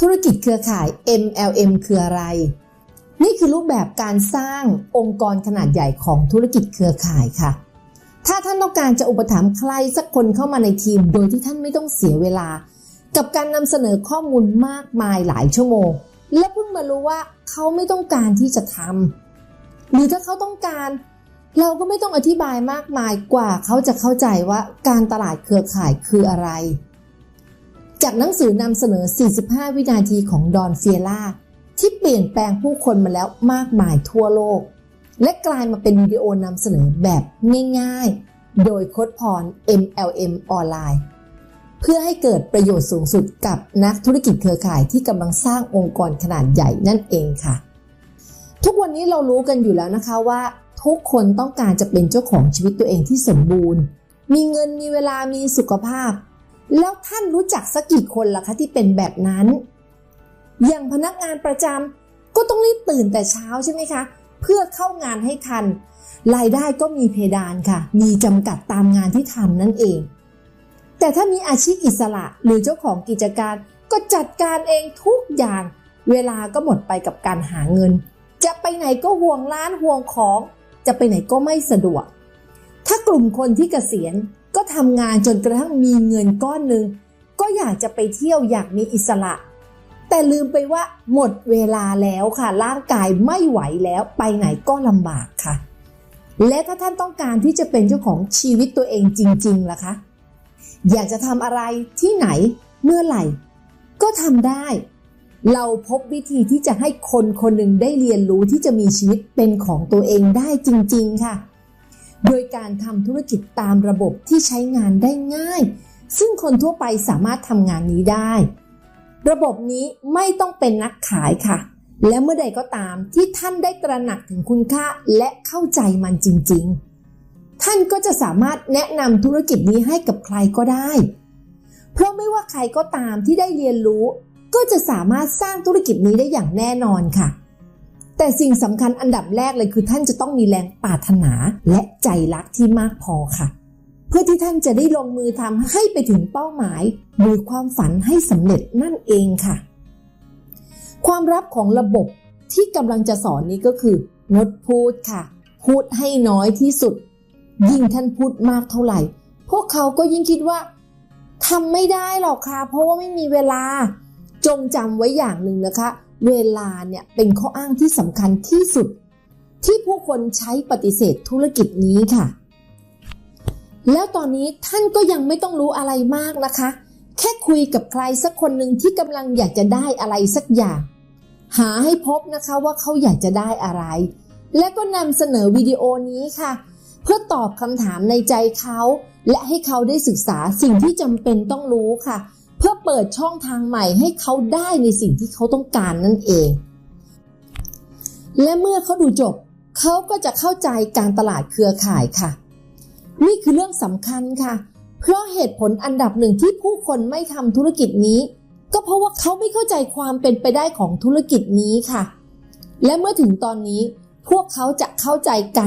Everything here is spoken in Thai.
ธุรกิจเครือข่าย MLM คืออะไร นี่คือรูปแบบการสร้างองค์กรขนาดใหญ่ของธุรกิจเครือข่ายค่ะ ถ้าท่านต้องการจะอุปถัมภ์ใครสักคนเข้ามาในทีม โดยที่ท่านไม่ต้องเสียเวลา กับการนำเสนอข้อมูลมากมายหลายชั่วโมง และเพิ่งมารู้ว่าเขาไม่ต้องการที่จะทำหรือถ้าเขาต้องการเราก็ไม่ต้องอธิบายมากมายกว่าเขาจะเข้าใจว่าการตลาดเครือข่ายคืออะไร จากหนังสือนำเสนอ 45 วินาทีของดอนเฟียร่าที่เปลี่ยนแปลงผู้คนมาแล้วมากมายทั่วโลก และกลายมาเป็นวิดีโอนำเสนอแบบง่ายๆ โดยโค้ดพร MLM ออนไลน์เพื่อให้เกิดประโยชน์สูงสุดกับนักธุรกิจเครือข่ายที่กำลังสร้างองค์กรขนาดใหญ่นั่นเองค่ะ ทุกวันนี้เรารู้กันอยู่แล้วนะคะว่า ทุกคนต้องการจะเป็นเจ้าของชีวิตตัวเองที่สมบูรณ์ มีเงินมีเวลามีสุขภาพ แล้วท่านรู้จักสักกี่คนล่ะคะที่เป็นแบบนั้น อย่างพนักงานประจำก็ต้องรีบตื่นแต่เช้าใช่ไหมคะ เพื่อเข้างานให้ทัน รายได้ก็มีเพดานค่ะ มีจำกัดตามงานที่ทำนั่นเอง แต่ถ้ามีอาชีพอิสระหรือเจ้าของกิจการก็จัดการเองทุกอย่าง เวลาก็หมดไปกับการหาเงิน จะไปไหนก็ห่วงร้านห่วงของ จะไปไหนก็ไม่สะดวก ถ้ากลุ่มคนที่เกษียณ ก็ทำงานจนกระทั่งมีเงินก้อนหนึ่งก็อยากจะไปเที่ยวอยากมีอิสระ แต่ลืมไปว่าหมดเวลาแล้วค่ะ ร่างกายไม่ไหวแล้วไปไหนก็ลำบากค่ะ และถ้าท่านต้องการที่จะเป็นเจ้าของชีวิตตัวเองจริงๆล่ะคะ อยากจะทำอะไรที่ไหนเมื่อไหร่ ก็ทำได้ เราพบวิธีที่จะให้คนคนหนึ่งได้เรียนรู้ที่จะมีชีวิตเป็นของตัวเองได้จริง ๆ ค่ะ โดยการทำธุรกิจตามระบบที่ใช้งานได้ง่าย ซึ่งคนทั่วไปสามารถทำงานนี้ได้ ระบบนี้ไม่ต้องเป็นนักขายค่ะ และเมื่อใดก็ตามที่ท่านได้ตระหนักถึงคุณค่าและเข้าใจมันจริง ๆ ท่านก็จะสามารถแนะนำธุรกิจนี้ให้กับใครก็ได้ เพราะไม่ว่าใครก็ตามที่ได้เรียนรู้ ก็จะสามารถสร้างธุรกิจนี้ได้อย่างแน่นอนค่ะ แต่สิ่งสำคัญอันดับแรกเลยคือท่านจะต้องมีแรงปรารถนาและใจรักที่มากพอค่ะ เพื่อที่ท่านจะได้ลงมือทำให้ไปถึงเป้าหมายหรือความฝันให้สำเร็จนั่นเองค่ะ ความลับของระบบที่กำลังจะสอนนี้ก็คืองดพูดค่ะ พูดให้น้อยที่สุด ยิ่งท่านพูดมากเท่าไหร่ พวกเขาก็ยิ่งคิดว่าทำไม่ได้หรอกค่ะ เพราะว่าไม่มีเวลาจงจำไว้อย่างหนึ่งนะคะ เวลาเนี่ยเป็นข้ออ้างที่สำคัญที่สุด ที่ผู้คนใช้ปฏิเสธธุรกิจนี้ค่ะ แล้วตอนนี้ท่านก็ยังไม่ต้องรู้อะไรมากนะคะ แค่คุยกับใครสักคนหนึ่งที่กำลังอยากจะได้อะไรสักอย่าง หาให้พบนะคะว่าเขาอยากจะได้อะไร และก็นำเสนอวิดีโอนี้ค่ะ เพื่อตอบคำถามในใจเขา และให้เขาได้ศึกษาสิ่งที่จำเป็นต้องรู้ค่ะ เพื่อเปิดช่องทางใหม่ให้เขาได้ในสิ่งที่เขาต้องการนั่นเอง และเมื่อเขาดูจบ เขาก็จะเข้าใจการตลาดเครือข่ายค่ะ นี่คือเรื่องสำคัญค่ะ เพราะเหตุผลอันดับหนึ่งที่ผู้คนไม่ทำธุรกิจนี้ ก็เพราะว่าเขาไม่เข้าใจความเป็นไปได้ของธุรกิจนี้ค่ะ และเมื่อถึงตอนนี้พวกเขาจะเข้าใจการ